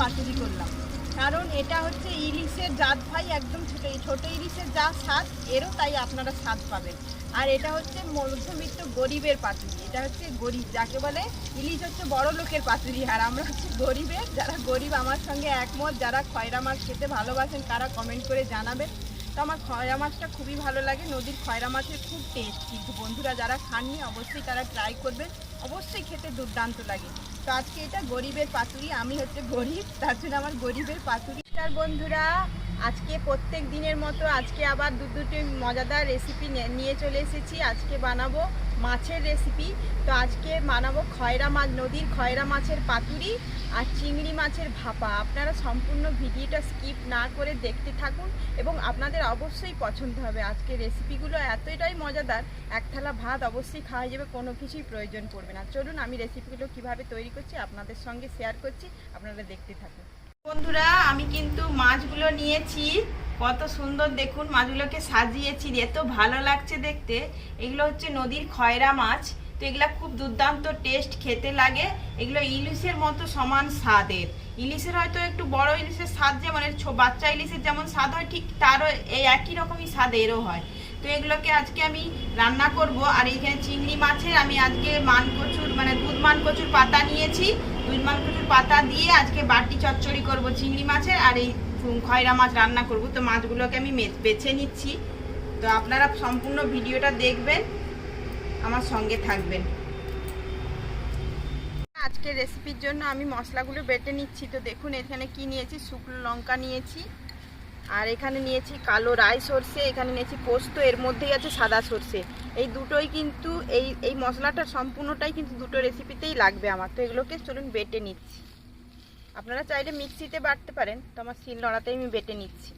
পাতুরি করলাম। কারণ এটা হচ্ছে ইলিশের জাত ভাই একদম ছোটো ছোট ইলিশের যা স্বাদ, এরও তাই আপনারা স্বাদ পাবেন। আর এটা হচ্ছে মধ্যবিত্ত গরিবের পাতুরি, এটা হচ্ছে গরিব, যাকে বলে ইলিশ হচ্ছে বড় লোকের পাতুরি, আর আমরা হচ্ছে গরিবের। যারা গরিব আমার সঙ্গে একমত, যারা খয়রা মাছ খেতে ভালোবাসেন, তারা কমেন্ট করে জানাবেন। তো আমার খয়রা মাছটা খুবই ভালো লাগে, নদীর খয়রা মাছের খুব টেস্ট কিন্তু বন্ধুরা, যারা খাননি, অবশ্যই তারা ট্রাই করবেন। অবশ্যই খেতে দুর্দান্ত লাগে। তো আজকে এটা গরিবের পাতুরি, আমি হচ্ছে গরিব, তার জন্য আমার গরিবের পাতুরি। তার বন্ধুরা, আজকে প্রত্যেক দিনের মতো আজকে আবার দু দুটি মজাদার রেসিপি নিয়ে চলে এসেছি। আজকে বানাবো মাছের রেসিপি তো আজকে বানাবো খয়রা মাছ, নদীর খয়রা মাছের পাতুরি আর চিংড়ি মাছের ভাপা। আপনারা সম্পূর্ণ ভিডিওটা স্কিপ না করে দেখতে থাকুন এবং আপনাদের অবশ্যই পছন্দ হবে। আজকে রেসিপিগুলো এতটাই মজাদার, এক থালা ভাত অবশ্যই খাওয়া যাবে, কোনো কিছুই প্রয়োজন পড়বে না। চলুন আমি রেসিপিগুলো কীভাবে তৈরি করছি, আপনাদের সঙ্গে শেয়ার করছি, আপনারা দেখতে থাকুন। বন্ধুরা, আমি কিন্তু মাছগুলো নিয়েছি। কত সুন্দর দেখুন, মাছগুলোকে সাজিয়েছি, এত ভালো লাগছে দেখতে। এগুলো হচ্ছে নদীর খয়রা মাছ, তো এগুলো খুব দুর্দান্ত টেস্ট খেতে লাগে। এগুলো ইলিশের মতো সমান স্বাদের। ইলিশের হয়তো একটু বড় ইলিশের স্বাদ যেমন বাচ্চা ইলিশের যেমন স্বাদ হয়, ঠিক তারও এই একই রকমই স্বাদ এরও হয়। তো এগুলোকে আজকে আমি রান্না করব, আর এইখানে চিংড়ি মাছের আমি আজকে মানকচুর মানে দুধ মানকচুর পাতা নিয়েছি। দুধ মানকচুর পাতা দিয়ে আজকে বাটি চচ্চড়ি করব চিংড়ি মাছের, আর এই খয়রা মাছ রান্না করব। তো মাছগুলোকে আমি বেছে নিচ্ছি। তো আপনারা সম্পূর্ণ ভিডিওটা দেখবেন, আমার সঙ্গে থাকবেন। আজকের রেসিপির জন্য আমি মশলাগুলো বেটে নিচ্ছি। তো দেখুন, এখানে কি নিয়েছি? শুকনো লঙ্কা নিয়েছি। আর এখানে নিয়েছি কালো রাই সর্ষে, এখানে নিয়েছি পোস্ত, এর মধ্যেই আছে সাদা সর্ষে। এই দুটোই কিন্তু, এই এই মশলাটা সম্পূর্ণটাই কিন্তু দুটো রেসিপিতেই লাগবে আমার। তো এগুলোকে চলুন বেটে নিচ্ছি। আপনারা চাইলে মিক্সিতে বাটতে পারেন, তো আমার শিল নড়াতেই আমি বেটে নিচ্ছি।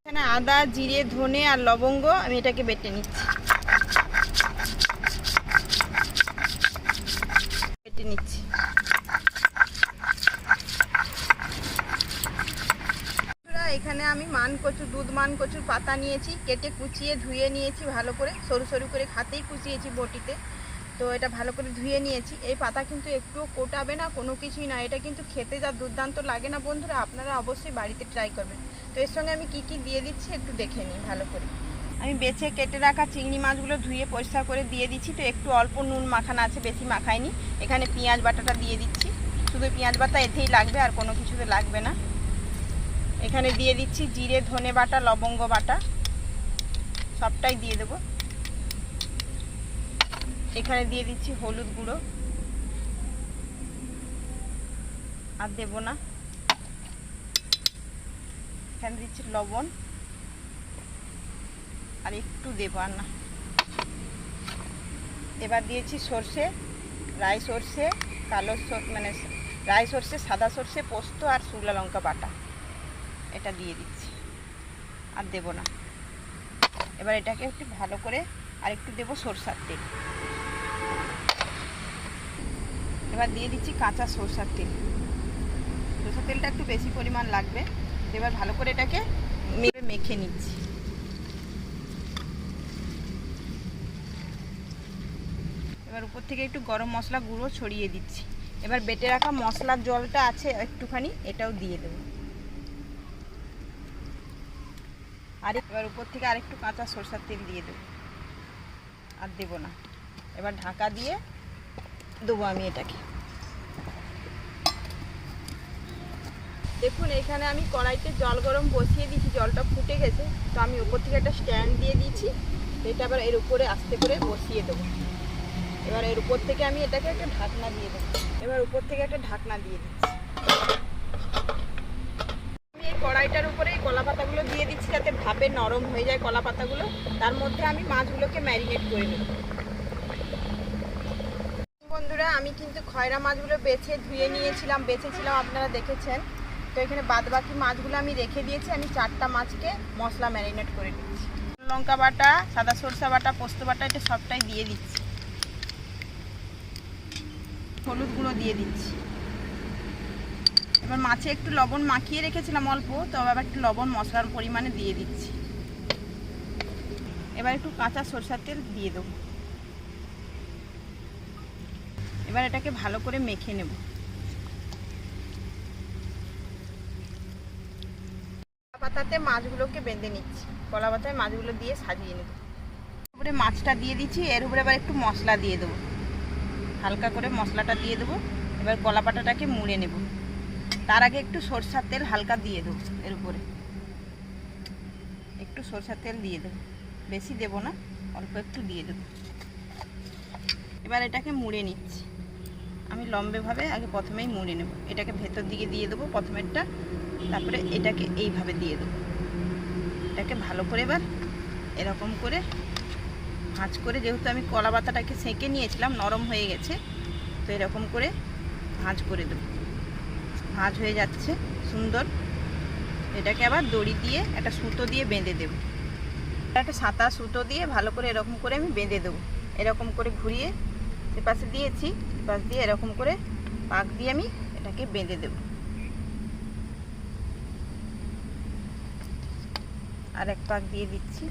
এখানে আদা, জিরে, ধনে আর লবঙ্গ আমি এটাকে বেটে নিচ্ছি। বেটে নিচ্ছি বন্ধুরা, এখানে আমি মান কচু দুধ মান কচুর পাতা নিয়েছি, কেটে কুচিয়ে ধুয়ে নিয়েছি ভালো করে, সরু সরু করে হাতেই কুচিয়েছি বটিতে। তো এটা ভালো করে ধুয়ে নিয়েছি। এই পাতা কিন্তু একটুও কোটাবে না, কোনো কিছুই না। এটা কিন্তু খেতে যা দুর্দান্ত লাগে না বন্ধুরা, আপনারা অবশ্যই বাড়িতে ট্রাই করবেন। তো এর সঙ্গে আমি কি কি দিয়ে দিচ্ছি একটু দেখে নিই ভালো করে। আমি বেছে কেটে রাখা চিংড়ি মাছগুলো ধুয়ে পরিষ্কার করে দিয়ে দিচ্ছি। তো একটু অল্প নুন মাখানো আছে, বেশি মাখাইনি। এখানে পেঁয়াজ বাটাটা দিয়ে দিচ্ছি। শুধু পেঁয়াজ বাটা এতেই লাগবে, আর কোনো কিছুতে লাগবে না। এখানে দিয়ে দিচ্ছি জিরে, ধনে বাটা, লবঙ্গ বাটা। সবটাই দিয়ে দেবো। এখানে দিয়ে দিচ্ছি হলুদ গুঁড়ো। আর দেব না। এখানে দিচ্ছি লবণ। আর একটু দেবো আর না। এবার দিয়েছি সর্ষে রাই সর্ষে কালো মানে রাই সর্ষে সাদা সর্ষে, পোস্ত আর শুকনো লঙ্কা বাটা। এটা দিয়ে দিচ্ছি। আর দেব না। এবার এটাকে একটু ভালো করে আর একটু দেবো সরষার তেল। এবার দিয়ে দিচ্ছি কাঁচা সরষার তেল। সরষার তেলটা একটু বেশি পরিমাণ লাগবে। এবার ভালো করে এটাকে মেখে নিচ্ছি। এবার উপর থেকে একটু গরম মশলা গুঁড়ো ছড়িয়ে দিচ্ছি। এবার বেটে রাখা মশলার জলটা আছে একটুখানি, এটাও দিয়ে দেবো। আর এবার উপর থেকে আরেকটু কাঁচা সরষার তেল দিয়ে দেবো। আর দেবো না। এবার ঢাকা দিয়ে দেবো আমি এটাকে। দেখুন, এখানে আমি কড়াইতে জল গরম বসিয়ে দিয়েছি, জলটা ফুটে গেছে। তো আমি উপর থেকে একটা স্ট্যান্ড দিয়ে দিয়েছি। এটা আবার এর উপরে আস্তে করে বসিয়ে দেবো। এবার এর উপর থেকে আমি এটাকে একটা ঢাকনা দিয়ে দেবো। এবার উপর থেকে একটা ঢাকনা দিয়ে দিচ্ছি। কড়াইটার উপরে এই কলা পাতাগুলো দিয়ে দিচ্ছি যাতে ভাপে নরম হয়ে যায় কলা পাতাগুলো তার মধ্যে আমি মাছগুলোকে ম্যারিনেট করে নেব। বন্ধুরা, আমি কিন্তু খয়রা মাছগুলো বেছে ধুয়ে নিয়েছিলাম, বেছেছিলাম, আপনারা দেখেছেন। তো এখানে বাদবাকি মাছগুলো আমি রেখে দিয়েছি, আমি চারটা মাছকে মশলা ম্যারিনেট করে দিচ্ছি লঙ্কা বাটা, সাদা সরষা বাটা, পোস্ত বাটা, এটা সবটাই দিয়ে দিচ্ছি। হলুদ গুঁড়ো দিয়ে দিচ্ছি। এবার মাছে একটু লবণ মাখিয়ে রেখেছিলাম অল্প, তো আবার একটু লবণ মশলার পরিমাণে দিয়ে দিচ্ছি। এবার একটু কাঁচা সরষার তেল দিয়ে দেবো। এবার এটাকে ভালো করে মেখে নেব। পাতাতে মাছগুলোকে বেঁধে নিচ্ছি। কলা পাতায় মাছগুলো দিয়ে সাজিয়ে নেব। উপরে মাছটা দিয়ে দিচ্ছি, এর উপরে এবার একটু মশলা দিয়ে দেবো। হালকা করে মশলাটা দিয়ে দেবো। এবার কলা পাতাটাকে মুড়ে নেব। তার আগে একটু সরষার তেল হালকা দিয়ে দেবো এর উপরে। একটু সরষার তেল দিয়ে দেবো। বেশি দেবো না, অল্প একটু দিয়ে দেবো। এবার এটাকে মুড়ে নিচ্ছি। আমি লম্বেভাবে আগে প্রথমেই মুড়ে নেব। এটাকে ভেতর দিকে দিয়ে দেবো প্রথমেরটা, তারপরে এটাকে এইভাবে দিয়ে দেবো। এটাকে ভালো করে এবার এরকম করে ভাঁজ করে, যেহেতু আমি কলা বাতাটাকে সেঁকে নিয়েছিলাম, নরম হয়ে গেছে, তো এরকম করে ভাঁজ করে দেবো। ভাঁজ হয়ে যাচ্ছে, সুন্দর। এটাকে আবার দড়ি দিয়ে একটা সুতো দিয়ে বেঁধে দেবো। একটা সাঁতা সুতো দিয়ে ভালো করে এরকম করে আমি বেঁধে দেবো। এরকম করে ঘুরিয়ে সে পাশে দিয়েছি পাশ দিয়ে এরকম করে পাক দিয়ে আমি এটাকে বেঁধে দেবো। আর এক পাক দিয়ে দিচ্ছি।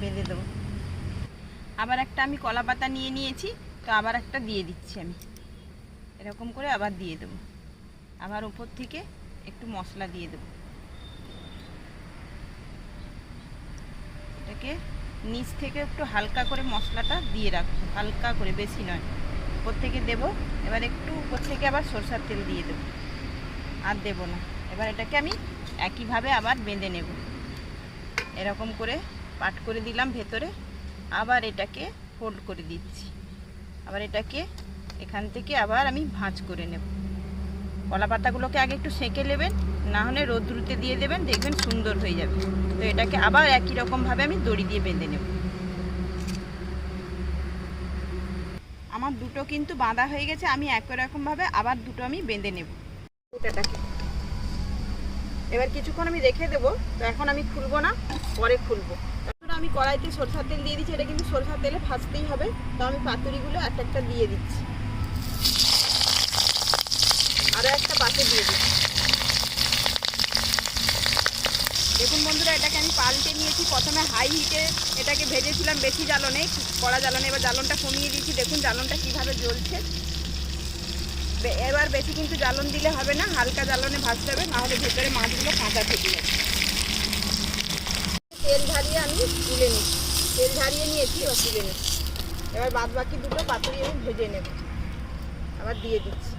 বেঁধে দেবো। আবার একটা আমি কলা পাতা নিয়ে নিয়েছি, তো আবার একটা দিয়ে দিচ্ছি আমি। এরকম করে আবার দিয়ে দেবো। আবার উপর থেকে একটু মশলা দিয়ে দেবো। এটাকে নিচ থেকে একটু হালকা করে মশলাটা দিয়ে রাখব। হালকা করে, বেশি নয়। উপর থেকে দেবো। এবার একটু উপর থেকে আবার সরষার তেল দিয়ে দেবো। আর দেবো না। এবার এটাকে আমি একইভাবে আবার বেঁধে নেব। এরকম করে পাট করে দিলাম ভেতরে। আবার এটাকে ফোল্ড করে দিচ্ছি। আবার এটাকে এখান থেকে আবার আমি ভাঁজ করে নেব। কলা পাতাগুলোকে আগে একটু সেঁকে নেবেন, না হলে রোদ্রুতে দিয়ে দেবেন, দেখবেন সুন্দর হয়ে যাবে। তো এটাকে আবার একই রকমভাবে আমি দড়ি দিয়ে বেঁধে নেব। আমার দুটো কিন্তু বাঁধা হয়ে গেছে, আমি একই রকমভাবে আবার দুটো আমি বেঁধে নেব। ওটাটাকে এবার কিছুক্ষণ আমি রেখে দেবো, তো এখন আমি খুলবো না, পরে খুলবো। আমি কড়াইতে সরষার তেল দিয়ে দিচ্ছি, এটা কিন্তু সরষার তেলে ভাজতেই হবে। তো আমি পাতুরিগুলো একটা একটা দিয়ে দিচ্ছি। একটা পাতে দিয়ে দিচ্ছি। দেখুন বন্ধুরা, এটাকে আমি পাল্টে নিয়েছি। প্রথমে হাই হিটে এটাকে ভেজেছিলাম, বেশি জ্বালনে কড়া জ্বালনে এবার জ্বালনটা কমিয়ে দিয়েছি। দেখুন জ্বালনটা কীভাবে জ্বলছে। এবার বেশি কিন্তু জ্বালন দিলে হবে না, হালকা জ্বালনে ভাজতে হবে, নাহলে ভেতরে মাছগুলো কাঁচা থেকে যাবে। তেল ঝারিয়ে আমি তুলে নিচ্ছি। তেল ঝারিয়ে নিয়েছি, এবার তুলে নিচ্ছি। এবার বাদ বাকি দুটো পাতুরি আমি ভেজে নেব। আবার দিয়ে দিচ্ছি।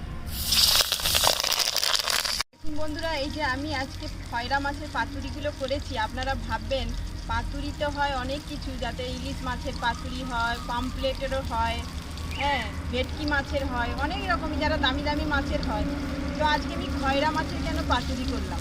বন্ধুরা, এই যে আমি আজকে খয়রা মাছের পাতুরিগুলো করেছি, আপনারা ভাববেন পাতুরিতে হয় অনেক কিছু, যাতে ইলিশ মাছের পাতুরি হয়, পাম্পলেটেরও হয় হ্যাঁ ভেটকি মাছের হয়, অনেক রকমই যারা দামি দামি মাছের হয়। তো আজকে আমি খয়রা মাছের কেন পাতুরি করলাম?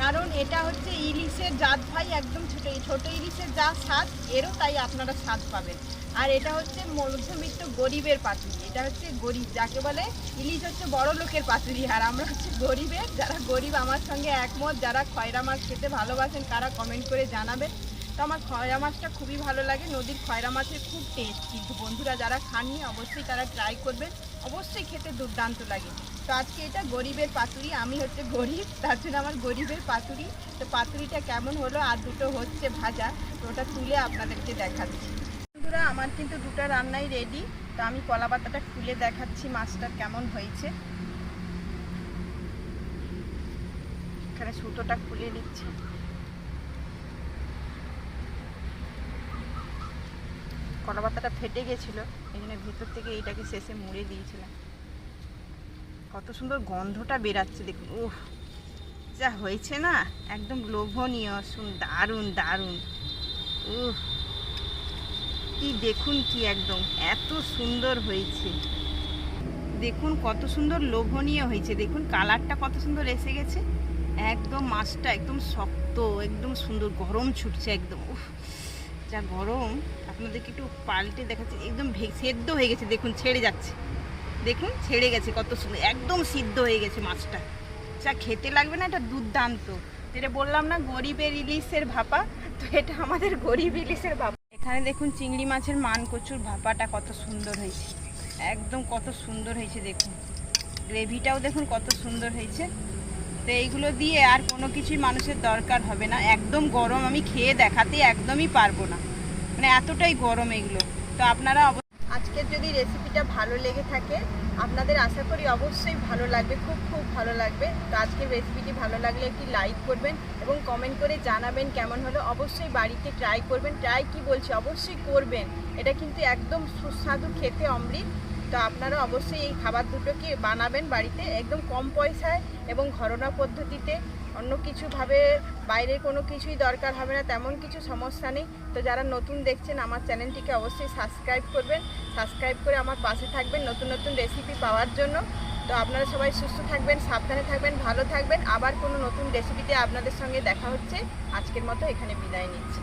কারণ এটা হচ্ছে ইলিশের জাত ভাই, একদম ছোটো ছোটো ইলিশের যা স্বাদ, এরও তাই আপনারা স্বাদ পাবেন। আর এটা হচ্ছে মধ্যবিত্ত গরিবের পাতুরি এটা হচ্ছে গরিব, যাকে বলে ইলিশ হচ্ছে বড় লোকের পাতুরি আর আমরা হচ্ছে গরিবের, যারা গরিব আমার সঙ্গে একমত, যারা খয়রা মাছ খেতে ভালোবাসেন, তারা কমেন্ট করে জানাবেন। তো আমার খয়রা মাছটা খুবই ভালো লাগে, নদীর খয়রা মাছের খুব টেস্ট কিন্তু বন্ধুরা, যারা খাননি, অবশ্যই তারা ট্রাই করবেন। অবশ্যই খেতে দুর্দান্ত লাগে। তো আজকে এটা গরিবের পাতুরি আমি হচ্ছে গরিব, তার জন্য আমার গরিবের পাতুরি তো পাতুরিটা কেমন হলো? আর দুটো হচ্ছে ভাজা, তো ওটা তুলে আপনাদেরকে দেখাচ্ছি। আমার কিন্তু দুটো রান্নাই রেডি তো আমি কলা পাতাটা খুলে দেখাচ্ছি মাছটা কেমন হয়েছে। এখানে সুতোটা খুলে নিচ্ছি। কলা পাতাটা ফেটে গেছিল, এই জন্য ভিতর থেকে এইটাকে শেষে মুড়ে দিয়েছিলাম। কত সুন্দর গন্ধটা বেরাচ্ছে, দেখুন। উফ, যা হয়েছে না? একদম লোভনীয়, শুন, দারুণ দারুণ। উফ। কি দেখুন কি একদম, এত সুন্দর হয়েছে। দেখুন কত সুন্দর লোভনীয় হয়েছে, দেখুন কালারটা কত সুন্দর এসে গেছে। একদম মাছটা একদম শক্ত, একদম সুন্দর, গরম ছুটছে একদম, উফ। যা গরম, আপনাদেরকে একটু পাল্টে দেখাচ্ছে, একদম সেদ্ধ হয়ে গেছে, দেখুন ছেড়ে যাচ্ছে। দেখুন ছেড়ে গেছে কত সুন্দর, একদম সিদ্ধ হয়ে গেছে মাছটা। যা খেতে লাগবে না, এটা দুর্দান্ত। যেটা বললাম না, গরিবের ইলিশের ভাপা, তো এটা আমাদের গরিব ইলিশের ভাপা। এখানে দেখুন চিংড়ি মাছের মান কচুর ভাপাটা কত সুন্দর হয়েছে। একদম কত সুন্দর হয়েছে দেখুন। গ্রেভিটাও দেখুন কত সুন্দর হয়েছে। তো এইগুলো দিয়ে আর কোনো কিছুই মানুষের দরকার হবে না। একদম গরম, আমি খেয়ে দেখাতে একদমই পারব না। মানে এতটাই গরম এগুলো। তো আপনারা আজকের যদি রেসিপিটা ভালো লেগে থাকে, আপনাদের আশা করি অবশ্যই ভালো লাগবে, খুব খুব ভালো লাগবে। তো আজকের রেসিপিটি ভালো লাগলে একটি লাইক করবেন এবং কমেন্ট করে জানাবেন কেমন হলো। অবশ্যই বাড়িতে ট্রাই করবেন। ট্রাই কি বলছি? অবশ্যই করবেন। এটা কিন্তু একদম সুস্বাদু খেতে অমৃত। তো আপনারা অবশ্যই এই খাবার দুটোকে বানাবেন বাড়িতে একদম কম পয়সায় এবং ঘরোয়া পদ্ধতিতে। অন্য কিছুভাবে বাইরে কোনো কিছুই দরকার হবে না, তেমন কিছু সমস্যা নেই। তো যারা নতুন দেখছেন আমার চ্যানেলটিকে অবশ্যই সাবস্ক্রাইব করবেন। সাবস্ক্রাইব করে আমার পাশে থাকবেন নতুন নতুন রেসিপি পাওয়ার জন্য। তো আপনারা সবাই সুস্থ থাকবেন, সাবধানে থাকবেন, ভালো থাকবেন। আবার কোনো নতুন রেসিপিতে আপনাদের সঙ্গে দেখা হচ্ছে। আজকের মতো এখানে বিদায় নিচ্ছি।